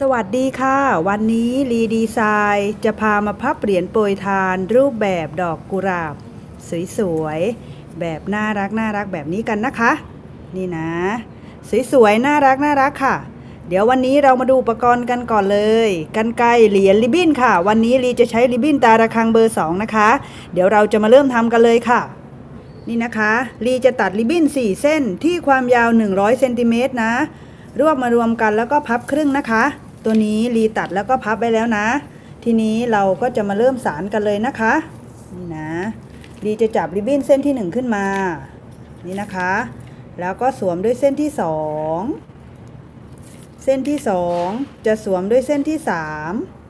สวัสดีค่ะ วันนี้รีดีไซน์จะพามาพับเหรียญโปรยทานรูปแบบดอกกุหลาบ สวยๆ แบบน่ารักน่ารักแบบนี้กันนะคะ นี่นะ สวยๆ น่ารักน่ารักค่ะ เดี๋ยววันนี้เรามาดูอุปกรณ์กันก่อนเลยกันไกเหรียญริบบิ้นค่ะ วันนี้รีจะใช้ริบบิ้นตาระคังเบอร์ 2 นะคะ เดี๋ยวเราจะมาเริ่มทำกันเลยค่ะ นี่นะคะรีจะตัดริบบิ้น 4 เส้นที่ความยาว 100เซนติเมตรนะ รวบมารวมกันแล้วก็พับครึ่งนะคะ ตัวนี้รีตัดแล้วก็พับไว้แล้วนะ ทีนี้เราก็จะมาเริ่มสารกันเลยนะคะ นี่นะรีจะจับริบบิ้นเส้นที่ 1 ขึ้นมา นี่นะคะ แล้วก็สวมด้วยเส้นที่ 2 เส้นที่ 2 จะสวมด้วยเส้นที่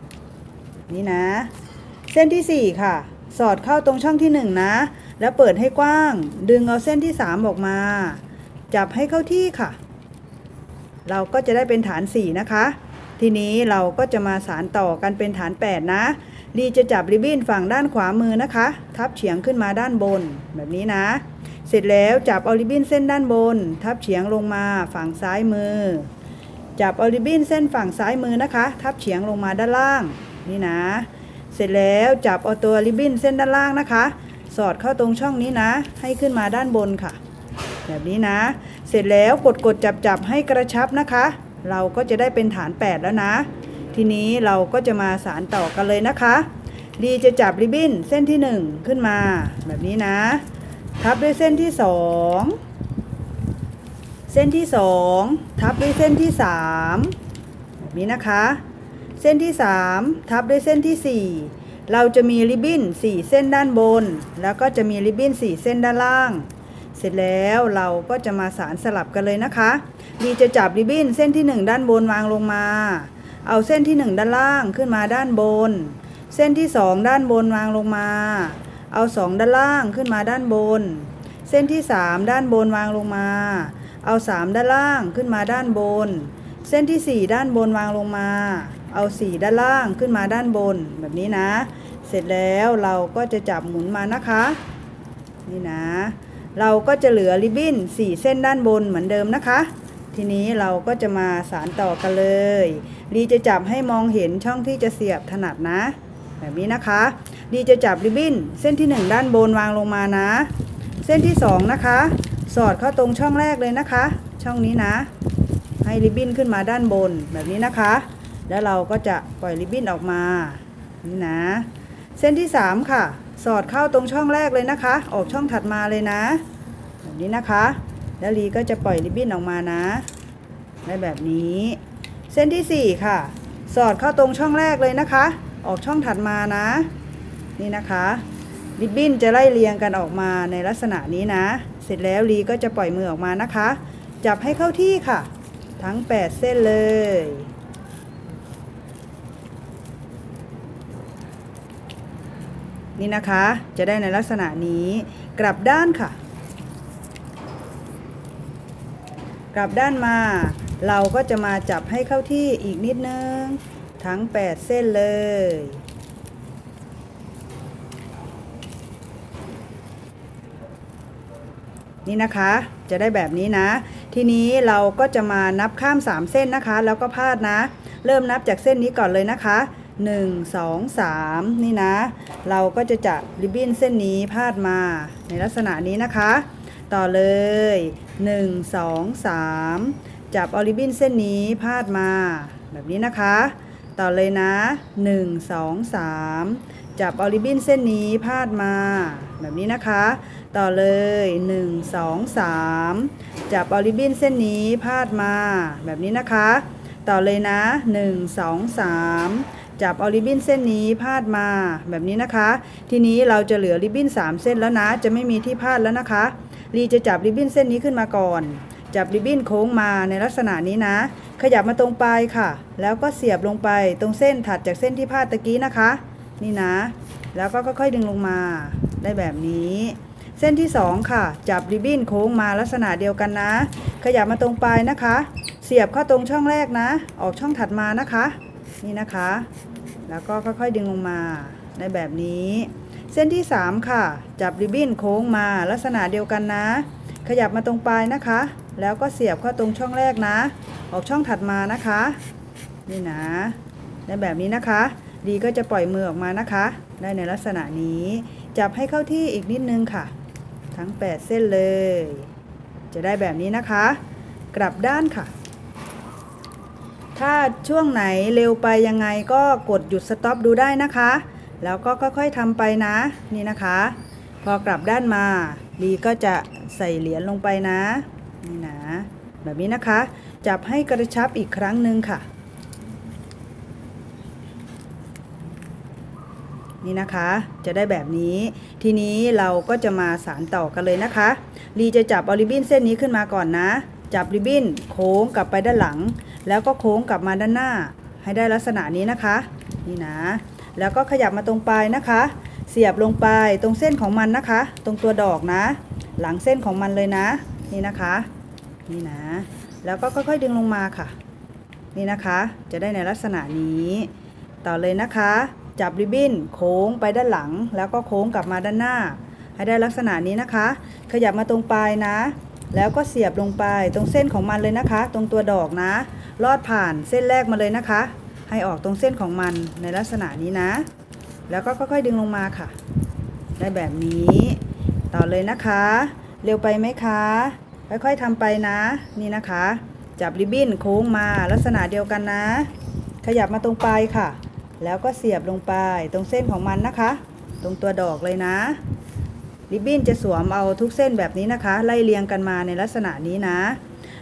3 นี่นะ เส้นที่ 4 ค่ะ สอดเข้าตรงช่องที่ 1 นะ แล้วเปิดให้กว้าง ดึงเอาเส้นที่ 3 ออกมา จับให้เข้าที่ค่ะเราก็จะได้เป็นฐาน 4 นะคะ ทีนี้เราก็จะมาสารต่อกันเป็นฐาน 8 นะดีจะจับริบบิ้นฝั่งด้านขวามือนะคะ ทับเฉียงขึ้นมาด้านบนแบบนี้นะ เสร็จแล้วจับเอาริบบิ้นเส้นด้านบน ทับเฉียงลงมาฝั่งซ้ายมือ จับเอาริบบิ้นเส้นฝั่งซ้ายมือนะคะ ทับเฉียงลงมาด้านล่างนี่นะ เสร็จแล้วจับเอาตัวริบบิ้นเส้นด้านล่างนะคะ สอดเข้าตรงช่องนี้นะ ให้ขึ้นมาด้านบนค่ะ แบบนี้นะ เสร็จแล้วกดกดจับจับให้กระชับนะคะ เราก็จะได้เป็นฐาน 8 แล้วนะ ทีนี้เราก็จะมาสารต่อกันเลยนะคะดีจะจับริบบิ้นเส้นที่ 1 ขึ้นมาแบบนี้นะ ทับด้วยเส้นที่ 2 เส้นที่ 2 ทับด้วยเส้นที่ 3 แบบนี้นะคะ เส้นที่ 3 ทับด้วยเส้นที่ 4 เราจะมีริบบิ้น 4 เส้นด้านบน แล้วก็จะมีริบบิ้น 4 เส้นด้านล่าง เสร็จแล้วเราก็จะมาสารสลับกันเลยนะคะ ดีจะจับริบบิ้นเส้นที่ 1 ด้านบนวางลงมา เอาเส้นที่ 1 ด้านล่างขึ้นมาด้านบน เส้นที่ 2 ด้านบนวางลงมา เอา 2 ด้านล่างขึ้นมาด้านบน เส้นที่ 3 ด้านบนวางลงมา เอา 3 ด้านล่างขึ้นมาด้านบน เส้นที่ 4 ด้านบนวางลงมา เอา 4 ด้านล่างขึ้นมาด้านบนแบบนี้นะ เสร็จแล้วเราก็จะจับหมุนมานะคะ นี่นะ เราก็จะเหลือริบบิ้น4 เส้นด้านบนเหมือนเดิมนะคะ ทีนี้เราก็จะมาสารต่อกันเลยดีจะจับให้มองเห็นช่องที่จะเสียบถนัดนะ แบบนี้นะคะดีจะจับริบบิ้นเส้นที่ 1 ด้านบนวางลงมานะ เส้นที่ 2 นะคะ สอดเข้าตรงช่องแรกเลยนะคะ ช่องนี้นะ ให้ริบบิ้นขึ้นมาด้านบนแบบนี้นะคะ แล้วเราก็จะปล่อยริบบิ้นออกมานี่นะ เส้นที่ 3 ค่ะ สอดเข้าตรงช่องแรกเลยนะคะ ออกช่องถัดมาเลยนะ แบบนี้นะคะ แล้วลีก็จะปล่อยริบบิ้นออกมานะได้แบบนี้ เส้นที่ 4 ค่ะ สอดเข้าตรงช่องแรกเลยนะคะ ออกช่องถัดมานะ นี่นะคะริบบิ้นจะไล่เรียงกันออกมาในลักษณะนี้นะ เสร็จแล้วลีก็จะปล่อยมือออกมานะคะ จับให้เข้าที่ค่ะ ทั้ง 8 เส้นเลย นี่นะคะ จะได้ในลักษณะนี้ กลับด้านค่ะ กลับด้านมา เราก็จะมาจับให้เข้าที่อีกนิดนึง ทั้ง 8 เส้นเลย นี่นะคะ จะได้แบบนี้นะ ทีนี้เราก็จะมานับข้าม 3 เส้นนะคะ แล้วก็พาดนะ เริ่มนับจากเส้นนี้ก่อนเลยนะคะ 1 2 3 นี่นะ เราก็จะจับริบบิ้นเส้นนี้พาดมาในลักษณะนี้นะคะ ต่อเลย 1 2 3 จับเอาริบบิ้นเส้นนี้พาดมาแบบนี้นะคะ ต่อเลยนะ 1 2 3 จับเอาริบบิ้นเส้นนี้พาดมา แบบนี้นะคะ ต่อเลย 1 2 3 จับเอาริบบิ้นเส้นนี้พาดมา แบบนี้นะคะ ต่อเลยนะ 1 2 3 จับเอาริบบิ้นเส้นนี้พาดมาแบบนี้นะคะ ทีนี้เราจะเหลือริบบิ้น3 เส้นแล้วนะ จะไม่มีที่พาดแล้วนะคะลีจะจับริบบิ้นเส้นนี้ขึ้นมาก่อน จับริบบิ้นโค้งมาในลักษณะนี้นะ ขยับมาตรงปลายค่ะ แล้วก็เสียบลงไปตรงเส้นถัดจากเส้นที่พาดตะกี้นะคะ นี่นะ แล้วก็ค่อยๆดึงลงมาได้แบบนี้เส้นที่ 2 ค่ะ จับริบบิ้นโค้งมาลักษณะเดียวกันนะ ขยับมาตรงปลายนะคะ เสียบเข้าตรงช่องแรกนะ ออกช่องถัดมานะคะ นี่นะคะ แล้วก็ค่อยๆดึงลงมาได้แบบนี้ เส้นที่ 3 ค่ะ จับริบบิ้นโค้งมาลักษณะเดียวกันนะ ขยับมาตรงปลายนะคะ แล้วก็เสียบเข้าตรงช่องแรกนะ ออกช่องถัดมานะคะ นี่นะได้แบบนี้นะคะ ดีก็จะปล่อยมือออกมานะคะ ได้ในลักษณะนี้ จับให้เข้าที่อีกนิดนึงค่ะ ทั้ง 8 เส้นเลย จะได้แบบนี้นะคะ กลับด้านค่ะ ถ้าช่วงไหนเร็วไปยังไงก็กดหยุดสต็อปดูได้นะคะ แล้วก็ค่อยๆทำไปนะ นี่นะคะ พอกลับด้านมาลีก็จะใส่เหรียญลงไปนะ นี่นะ แบบนี้นะคะ จับให้กระชับอีกครั้งหนึ่งค่ะ นี่นะคะ จะได้แบบนี้ ทีนี้เราก็จะมาสารต่อกันเลยนะคะลีจะจับเอริบินเส้นนี้ขึ้นมาก่อนนะ จับริบบิ้นโค้งกลับไปด้านหลัง แล้วก็โค้งกลับมาด้านหน้า ให้ได้ลักษณะนี้นะคะ นี่นะ แล้วก็ขยับมาตรงปลายนะคะ เสียบลงไปตรงเส้นของมันนะคะ ตรงตัวดอกนะ หลังเส้นของมันเลยนะ นี่นะคะ นี่นะ แล้วก็ค่อยๆดึงลงมาค่ะ นี่นะคะ จะได้ในลักษณะนี้ ต่อเลยนะคะ จับริบบิ้นโค้งไปด้านหลัง แล้วก็โค้งกลับมาด้านหน้า ให้ได้ลักษณะนี้นะคะ ขยับมาตรงปลายนะแล้วก็เสียบลงไปตรงเส้นของมันเลยนะคะ ตรงตัวดอกนะ ลอดผ่านเส้นแรกมาเลยนะคะ ให้ออกตรงเส้นของมันในลักษณะนี้นะ แล้วก็ค่อยๆดึงลงมาค่ะ ได้แบบนี้ ต่อเลยนะคะ เร็วไปไหมคะ ค่อยๆทำไปนะ นี่นะคะ จับริบบิ้นโค้งมาลักษณะเดียวกันนะ ขยับมาตรงปลายค่ะ แล้วก็เสียบลงไปตรงเส้นของมันนะคะ ตรงตัวดอกเลยนะริบบิ้นจะสวมเอาทุกเส้นแบบนี้นะคะ ไล่เรียงกันมาในลักษณะนี้นะ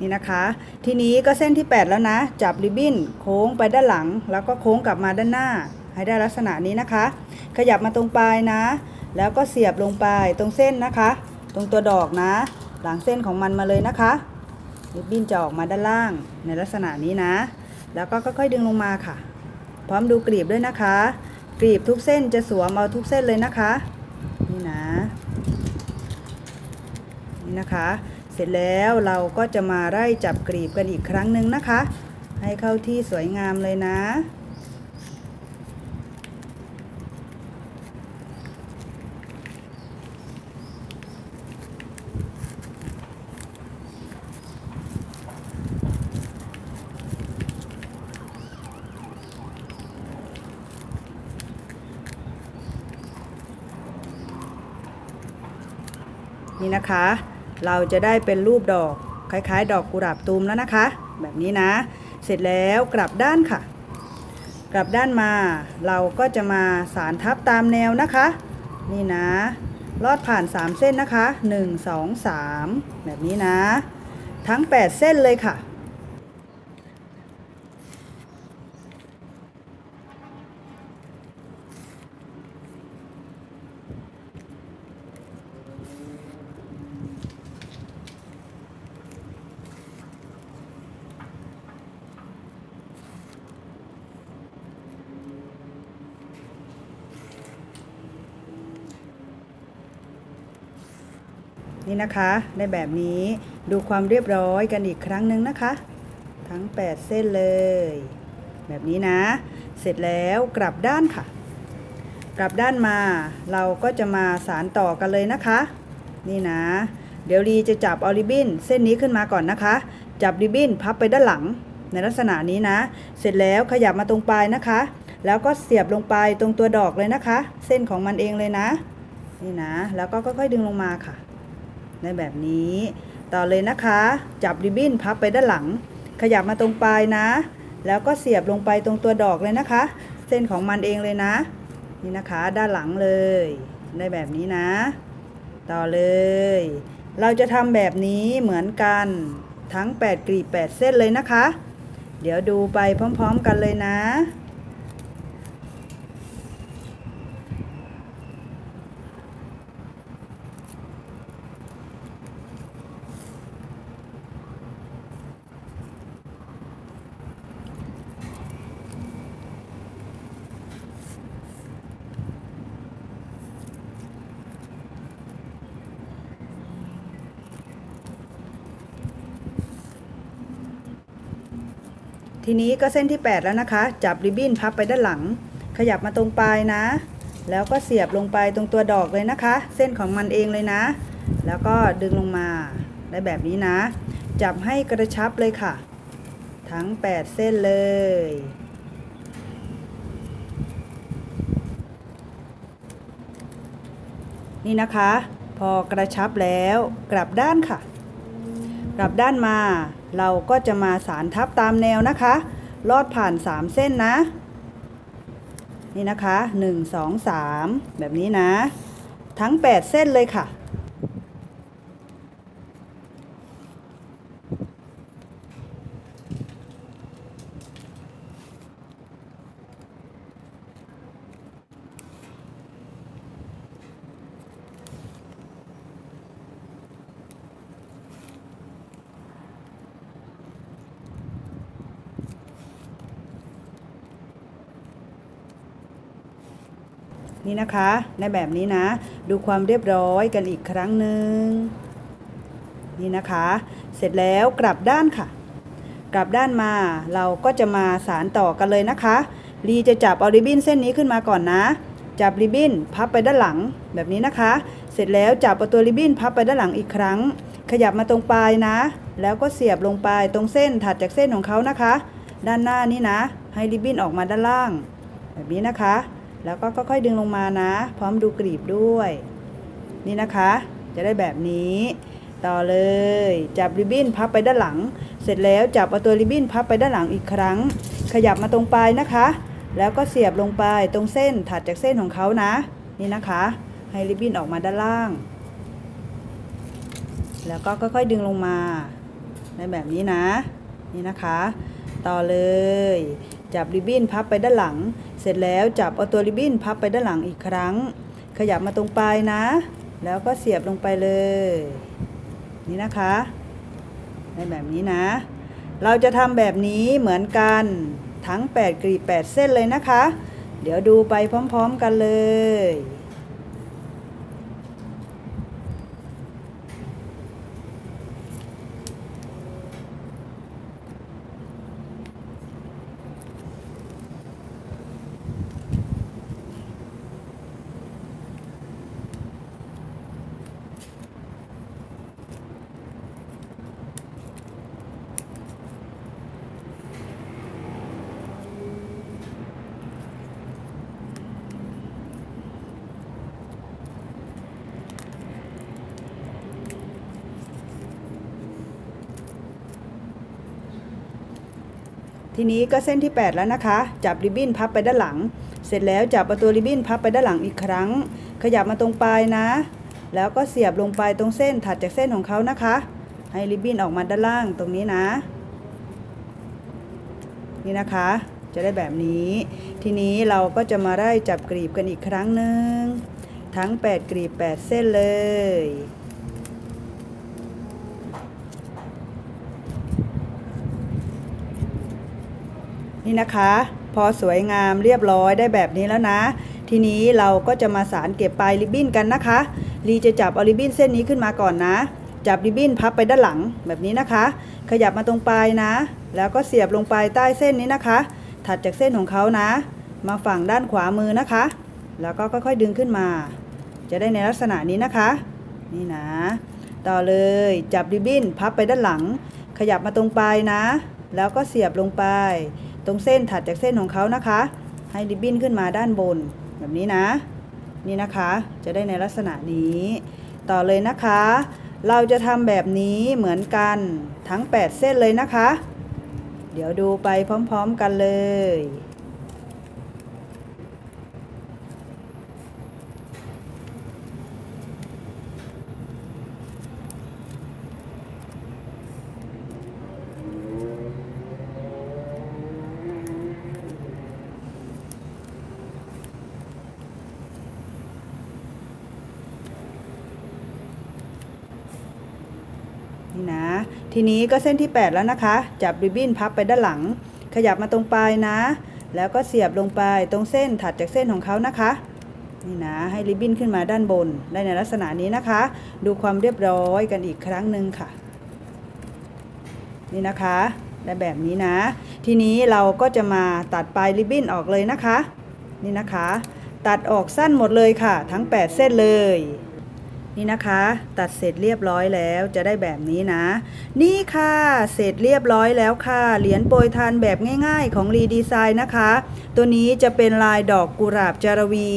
นี่นะคะ ทีนี้ก็เส้นที่ 8 แล้วนะ จับริบบิ้นโค้งไปด้านหลัง แล้วก็โค้งกลับมาด้านหน้า ให้ได้ลักษณะนี้นะคะ ขยับมาตรงปลายนะ แล้วก็เสียบลงไปตรงเส้นนะคะ ตรงตัวดอกนะ หลังเส้นของมันมาเลยนะคะริบบิ้นจะออกมาด้านล่างในลักษณะนี้นะ แล้วก็ค่อยๆดึงลงมาค่ะ พร้อมดูกรีบด้วยนะคะ กรีบทุกเส้นจะสวมเอาทุกเส้นเลยนะคะ นี่นะ นี่นะคะ เสร็จแล้วเราก็จะมาไล่จับกรีบกันอีกครั้งหนึ่งนะคะ ให้เข้าที่สวยงามเลยนะ นี่นะคะ เราจะได้เป็นรูปดอกคล้ายๆ ดอกกุหลาบตูมแล้วนะคะ แบบนี้นะ เสร็จแล้วกลับด้านค่ะ กลับด้านมา เราก็จะมาสารทับตามแนวนะคะ นี่นะ ลอดผ่าน 3 เส้นนะคะ 1 2 3 แบบนี้นะ ทั้ง 8 เส้นเลยค่ะ นี่นะคะได้แบบนี้ดูความเรียบร้อยกันอีกครั้งหนึ่งนะคะ ทั้ง 8 เส้นเลย แบบนี้นะ เสร็จแล้วกลับด้านค่ะ กลับด้านมาเราก็จะมาสารต่อกันเลยนะคะ นี่นะ เดี๋ยวรีจะจับเอาริบบิ้นเส้นนี้ขึ้นมาก่อนนะคะ จับริบบิ้นพับไปด้านหลังในลักษณะนี้นะ เสร็จแล้วขยับมาตรงปลายนะคะ แล้วก็เสียบลงไปตรงตัวดอกเลยนะคะ เส้นของมันเองเลยนะ นี่นะ แล้วก็ค่อยๆดึงลงมาค่ะ ในแบบนี้ ต่อเลยนะคะ จับริบบิ้นพับไปด้านหลัง ขยับมาตรงปลายนะ แล้วก็เสียบลงไปตรงตัวดอกเลยนะคะ เส้นของมันเองเลยนะ นี่นะคะ ด้านหลังเลยได้แบบนี้นะ ต่อเลย เราจะทำแบบนี้เหมือนกันทั้ง 8กลีบ8 เส้นเลยนะคะ เดี๋ยวดูไปพร้อม ๆ กันเลยนะ นี้ก็เส้นที่ 8 แล้วนะคะ จับริบบิ้นพับไปด้านหลัง ขยับมาตรงปลายนะ แล้วก็เสียบลงไปตรงตัวดอกเลยนะคะ เส้นของมันเองเลยนะ แล้วก็ดึงลงมาได้แบบนี้นะ จับให้กระชับเลยค่ะ ทั้ง 8 เส้นเลยนี่นะคะ พอกระชับแล้วกลับด้านค่ะ กลับด้านมา เราก็จะมาสารทับตามแนวนะคะ ลอดผ่าน 3 เส้นนะ นี่นะคะ 1 2 3 แบบนี้นะ ทั้ง 8 เส้นเลยค่ะ นี่นะคะ ในแบบนี้นะ ดูความเรียบร้อยกันอีกครั้งหนึ่งนี่นะคะ เสร็จแล้วกลับด้านค่ะ กลับด้านมาเราก็จะมาสารต่อกันเลยนะคะลีจะจับเอาริบบิ้นเส้นนี้ขึ้นมาก่อนนะ จับริบบิ้นพับไปด้านหลังแบบนี้นะคะ เสร็จแล้วจับเอาตัวริบบิ้นพับไปด้านหลังอีกครั้ง ขยับมาตรงปลายนะ แล้วก็เสียบลงไปตรงเส้นถัดจากเส้นของเขานะคะ ด้านหน้านี่นะ ให้ริบบิ้นออกมาด้านล่าง แบบนี้นะคะ แล้วก็ค่อยๆดึงลงมานะ พร้อมดูกรีบด้วย นี่นะคะ จะได้แบบนี้ ต่อเลย จับริบบิ้นพับไปด้านหลัง เสร็จแล้วจับเอาตัวริบบิ้นพับไปด้านหลังอีกครั้ง ขยับมาตรงปลายนะคะ แล้วก็เสียบลงไปตรงเส้นถัดจากเส้นของเขานะ นี่นะคะ ให้ริบบิ้นออกมาด้านล่าง แล้วก็ค่อยๆดึงลงมาในแบบนี้นะ นี่นะคะ ต่อเลย จับริบบิ้นพับไปด้านหลัง ร็จแล้วจับเอาตัวริบบิ้นพับไปด้านหลังอีกครั้ง ขยับมาตรงปลายนะ แล้วก็เสียบลงไปเลย นี่นะคะในแบบนี้นะ เราจะทำแบบนี้เหมือนกันทั้ง 8กรีบ8 เส้นเลยนะคะ เดี๋ยวดูไปพร้อม ๆ กันเลย ทีนี้ก็เส้นที่ 8 แล้วนะคะ จับริบบิ้นพับไปด้านหลัง เสร็จแล้วจับประตูริบบิ้นพับไปด้านหลังอีกครั้ง ขยับมาตรงปลายนะ แล้วก็เสียบลงไปตรงเส้นถัดจากเส้นของเขานะคะ ให้ริบบิ้นออกมาด้านล่างตรงนี้นะ นี่นะคะ จะได้แบบนี้ ทีนี้เราก็จะมาได้จับกรีบกันอีกครั้งหนึ่งทั้ง 8 กรีบ 8 เส้นเลย นี่นะคะ พอสวยงามเรียบร้อยได้แบบนี้แล้วนะ ทีนี้เราก็จะมาสารเก็บปลายริบบิ้นกันนะคะลีจะจับเอาริบบิ้นเส้นนี้ขึ้นมาก่อนนะ จับริบบิ้นพับไปด้านหลังแบบนี้นะคะ ขยับมาตรงปลายนะ แล้วก็เสียบลงไปใต้เส้นนี้นะคะ ถัดจากเส้นของเขานะ มาฝั่งด้านขวามือนะคะ แล้วก็ค่อยๆดึงขึ้นมา จะได้ในลักษณะนี้นะคะ นี่นะ ต่อเลยจับริบบิ้นพับไปด้านหลัง ขยับมาตรงปลายนะ แล้วก็เสียบลงไป ตรงเส้นถัดจากเส้นของเขานะคะ ให้ริบบิ้นขึ้นมาด้านบนแบบนี้นะ นี่นะคะ จะได้ในลักษณะนี้ ต่อเลยนะคะ เราจะทำแบบนี้เหมือนกันทั้ง 8 เส้นเลยนะคะ เดี๋ยวดูไปพร้อม ๆ กันเลย ทีนี้ก็เส้นที่ 8 แล้วนะคะ จับริบบิ้นพับไปด้านหลัง ขยับมาตรงปลายนะ แล้วก็เสียบลงไปตรงเส้นถัดจากเส้นของเขานะคะนี่นะให้ริบบิ้นขึ้นมาด้านบนได้ในลักษณะนี้นะคะ ดูความเรียบร้อยกันอีกครั้งหนึ่งค่ะ นี่นะคะได้แบบนี้นะ ทีนี้เราก็จะมาตัดปลายริบบิ้นออกเลยนะคะ นี่นะคะ ตัดออกสั้นหมดเลยค่ะ ทั้ง 8 เส้นเลย นี่นะคะ ตัดเสร็จเรียบร้อยแล้วจะได้แบบนี้นะ นี่ค่ะ เสร็จเรียบร้อยแล้วค่ะ เหรียญโปรยทานแบบง่ายๆ ของรีดีไซน์นะคะ ตัวนี้จะเป็นลายดอกกุหลาบจารวี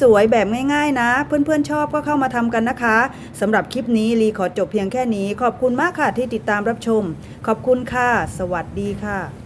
สวยๆ แบบง่ายๆนะ เพื่อนๆชอบก็เข้ามาทำกันนะคะสำหรับคลิปนี้รีขอจบเพียงแค่นี้ ขอบคุณมากค่ะที่ติดตามรับชม ขอบคุณค่ะ สวัสดีค่ะ